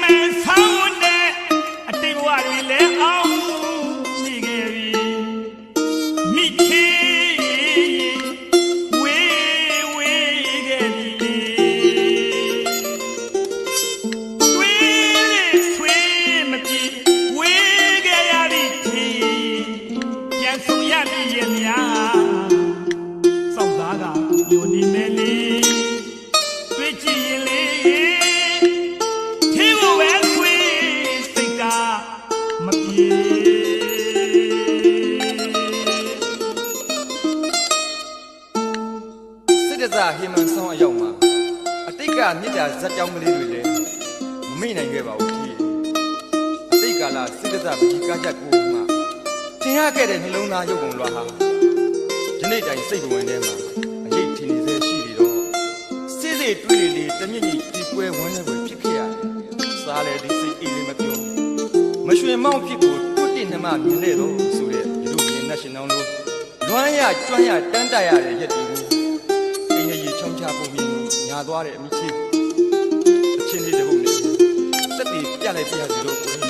မန် တိတ်ကမြစ်တာဇက်ကြောင်းကလေးတွေလည်းမမိနိုင်ခဲ့ပါဘူးကြီးအတိတ်ကာလစစ်တစပကြီးကားချက်ကိုမှသင်ရခဲ့တဲ့နှလုံးသားရုပ်ပုံလွှာဟာဒီနေ့တိုင်စိတ်ဝင်ထဲမှာအရေးထင်နေစေရှိပြီးတော့စစ်စစ်တွေးလေလေတမြင့်ကြီးဒီပွဲဝန်းနေပဲဖြစ်ခဲ့ရတယ်စားလေဒီစိတ်အေးလေးမပြောမရွှင်မောင်းဖြစ်ကိုတွတ်တင်နှမမြင်လေတော့ဆိုတဲ့လူမြင် national လို့လွမ်းရကျွမ်းရတန်းတက်ရတဲ့ရက်တွေကိုအင်းရဲ့ချုံချပုံမြင်ညာသွားတဲ့အမိချီအ ချင်းလေးတစ်ပုတ်နဲ့တက်ပြီးပြလိုက်ပြရစီလို့ကို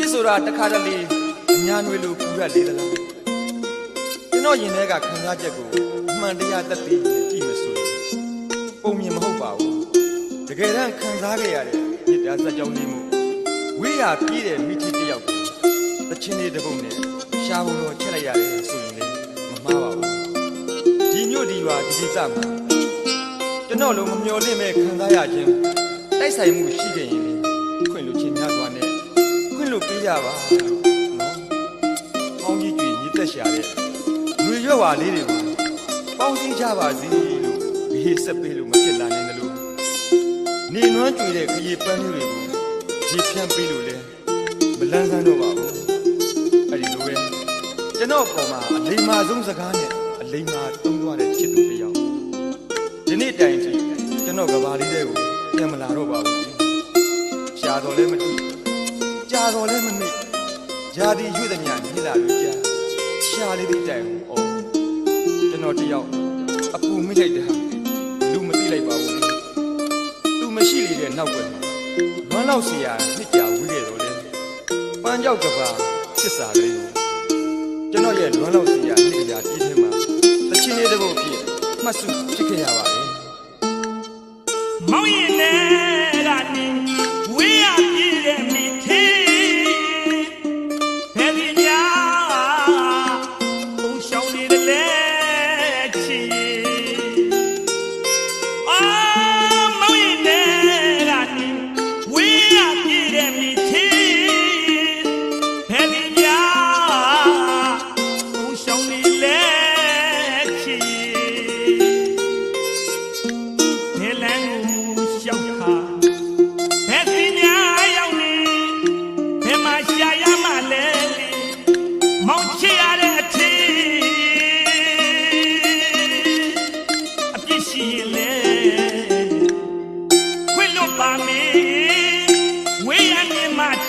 ချစ်ဆိုတာတစ်ခါတလေအညာနွေလိုပူရလေသလားကျွန်တော်ရင်ထဲကခံစားချက်ကိုအမှန်တရားသက်သေနဲ့ကြည့်မစို့ပုံမြင်မဟုတ်ပါဘူးတကယ်တမ်းခံစားခဲ့ရတဲ့မြစ်တာဇက်ကြောင်းလေးမှုဝေးရပြည့်တဲ့မိချစ်တစ်ယောက်ကိုတချင်းလေးတစ်ပုတ်နဲ့ရှားဘုံတော့ချက်လိုက်ရတယ်ဆိုရင်လည်းမမှားပါဘူးဒီမြို့ဒီရွာဒီဒေသမှာကျွန်တော်လုံးမမျော်လင့်မဲ့ခံစားရခြင်းတိုက်ဆိုင်မှုရှိခဲ့ရင် ပေးရပါလို့နော်။ပေါင်းကြီးကြွေရည်သက်ရှာတဲ့လူရွက်ဝါလေးတွေမှာပေါင်းစည်းကြပါစေလို့ဘေးဆက်ပေးလို့မဖြစ်လာနိုင်တယ်လို့နေနွမ်းကြွေတဲ့ခရီးပန်းမျိုးတွေကိုရေဖြန့်ပေးလို့လဲမလန်းဆန်းတော့ပါဘူး။အဲ့ဒီလိုပဲကျွန်တော်ပေါ်မှာအလိမ္မာဆုံးစကားနဲ့အလိမ္မာတုံးသွားတဲ့ချစ်သူတစ်ယောက်ဒီနေ့တိုင်ထိကျွန်တော်ကဘာလေးတဲ့ကိုပြန်မလာတော့ပါဘူး။ရှားတော်လည်းမတွေ့။ ကြာတော်လည်းမမေ့။ဂျာဒီရွေ့တဲ့မြညလာလို့ကြာ။ရှားလေးတွေတိုင်အောင်။ကျွန်တော်တယောက်အပူမိလိုက်တဲ့ဟာလူမသိလိုက်ပါဘူး။သူမရှိလေတဲ့နောက်ွယ်မှာလွမ်းလောက်เสียနှစ်ကြာဝီးခဲ့တော့လေ။ပန်းကြောက်ကဘာချစ်စာလေးကိုကျွန်တော်ရဲ့လွမ်းလောက်เสียနှစ်ကြာတီးထဲမှာတချင်းလေးတစ်ပုတ်ဖြစ်မှတ်စုဖြစ်ခဲ့ရပါတယ် မောင်ရ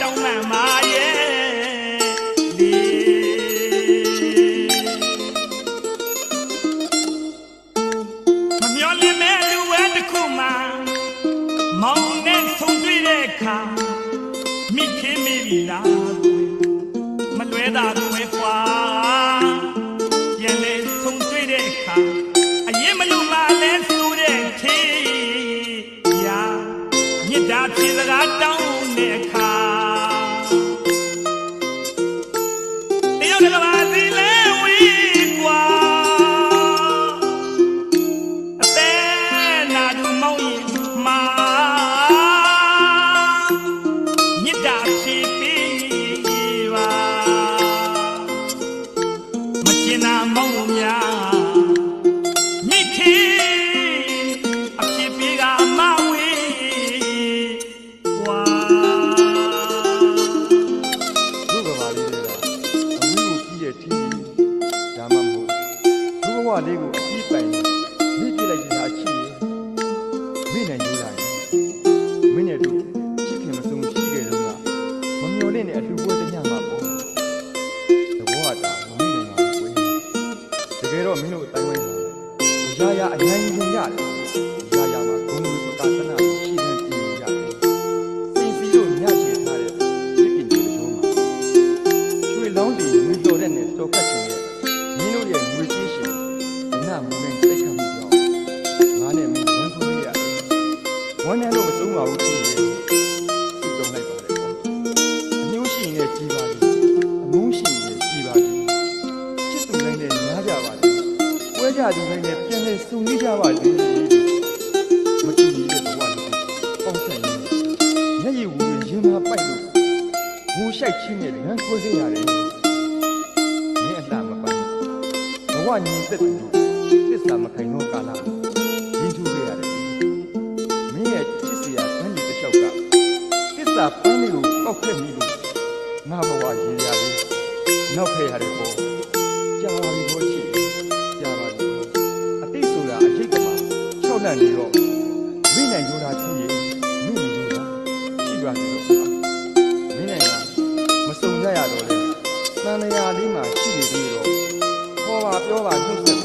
တောင်းမှန်ပါရဲ့ဒီမမျောလင်းမဲ့လူဝဲတစ်ခုမှမောင်နဲ့ဆုံတွေ့တဲ့အခါမိခင်မိပြီလားမလွဲတာကိုပဲ မောင်းလို့များမိခင်အဖြေပေးကအမဝေးဝါတို့ကဘာလေးတွေကအဝီးကိုပြီးတဲ့ထီဒါမှမဟုတ်တို့ဘဝလေးကိုအပြီးပိုင်မိပြလိုက်တဲ့ဟာချီရင်မိနိုင်ကြလာရင် ရင်ရတယ်ရာရာမှာဂုဏ်ဝေပကာသနာရှိတဲ့ပြည်ရတယ်စင်စီတို့ညချေထားတဲ့ဒီပင်တွေကျော်မှာရွှေလောင်းတီငွေတော်တဲ့နဲ့တော်ကတ်ခြင်းရဲ့မင်းတို့ရဲ့ငွေကြေးရှင်ဒနာမူနဲ့စိတ်ခံမှုကြောင့်ငါနဲ့မင်းရန်ကုန်ရရတယ်။ဝန်ထမ်းတို့မဆုံးပါဘူးဖြစ်ရ န်လဲစုံနေကြပါလိမ့်မကြည့်ရတဲ့ဘဝလေးပေါင်းဆက်ရင်းမျက်ရည်ဝူရင်မပိုက်လို့ငိုရှိုက်ချင်းနဲ့ငန်းခွဲခဲ့ရတယ်။မင်းအလှမပိုင်ဘဝညီသက်သူသစ္စာမခိုင်တော့ကာလရင်ထူခဲ့ရတယ်။မင်းရဲ့ချစ်စရာဆန်းကြီးတစ်လျှောက်ကသစ္စာပန်းလေးကိုကောက်ခဲ့မိလို့ငါဘဝရေရလေးနောက်ခဲ့ရတယ်ပေါ့။ကြာပါပြီဘောချ န့်နေတော့မိနိုင်ကြတာဖြစ်ရင်မိနိုင်ကြတာရှိပါသေးတော့မင်းနိုင်ငံမစုံကြရတော့လေသံဃာလေးမှာရှိနေသေးတော့ဟောပါပြောပါနှုတ်